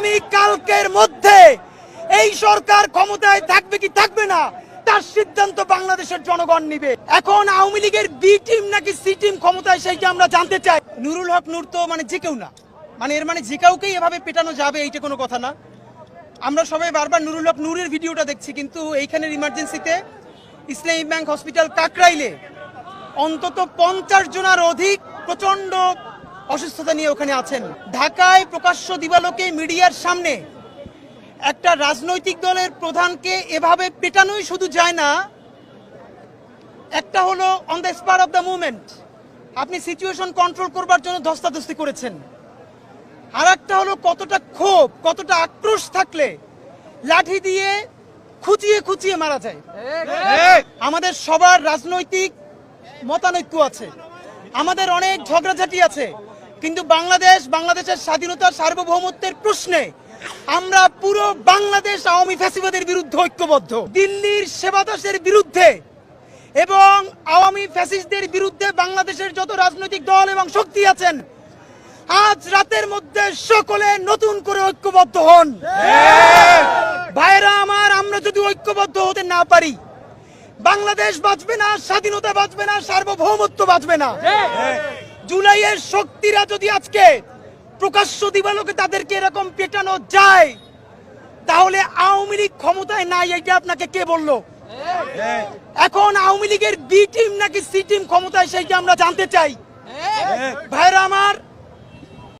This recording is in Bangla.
আগামী কালকের মধ্যে এই সরকার ক্ষমতায় থাকবে কি থাকবে না, তার সিদ্ধান্ত বাংলাদেশের জনগণ নিবে। এখন আওয়ামী লীগের বি টিম নাকি সি টিম ক্ষমতায় সেইটা আমরা জানতে চাই। নুরুল হক, নূর তো মানে যে কেউ না। মানে এর মানে যে কাউকেই এভাবে পেটানো যাবে, এইটা কোনো কথা না। আমরা সবাই বারবার নুরুল হক, নূরের ভিডিওটা দেখছি, কিন্তু এইখানের ইমার্জেন্সিতে ইসলামী ব্যাংক হসপিটাল কাকরাইলে অন্তত পঞ্চাশ জনের অধিক প্রচণ্ড অসুস্থতা নিয়ে ওখানে আছেন। ঢাকায় প্রকাশ্য দিবালোকে মিডিয়ার সামনে একটা রাজনৈতিক দলের প্রধানকে এভাবে পেটানোই শুধু যায় না, একটা হলো on the spur of the movement আপনি সিচুয়েশন কন্ট্রোল করবার জন্য ধস্তাধস্তি করেছেন। আর একটা হলো কতটা ক্ষোভ, কতটা আক্রোশ থাকলে লাঠি দিয়ে খুঁচিয়ে খুঁচিয়ে মারা যায়। আমাদের সবার রাজনৈতিক মতানৈক্য আছে। আমাদের অনেক ঝগড়াঝাটি আছে। কিন্তু বাংলাদেশ, বাংলাদেশের স্বাধীনতা সার্বভৌমত্বের প্রশ্নে আমরা পুরো বাংলাদেশ আওয়ামী ফ্যাসিবাদের বিরুদ্ধে ঐক্যবদ্ধ। দিল্লির সেবাদাসের বিরুদ্ধে এবং আওয়ামী ফ্যাসিস্টদের বিরুদ্ধে বাংলাদেশের যত রাজনৈতিক দল এবং শক্তি আছেন, আজ রাতের মধ্যে সকলে নতুন করে ঐক্যবদ্ধ হন। ভাইরা আমার, আমরা যদি ঐক্যবদ্ধ হতে না পারি, বাংলাদেশ বাঁচবে না, স্বাধীনতা বাঁচবে না, সার্বভৌমত্ব বাঁচবে না। জুলাইয়ের শক্তিরা যদি আজকে প্রকাশ্য দিবালোকে তাদেরকে এরকম পেটানো যায় তাহলে আওয়ামী লীগ ক্ষমতায় নাই এটা আপনাকে কে বলল? এখন আওয়ামী লীগের বি টিম নাকি সি টিম ক্ষমতায় সেইটা আমরা জানতে চাই। ভাইরা আমার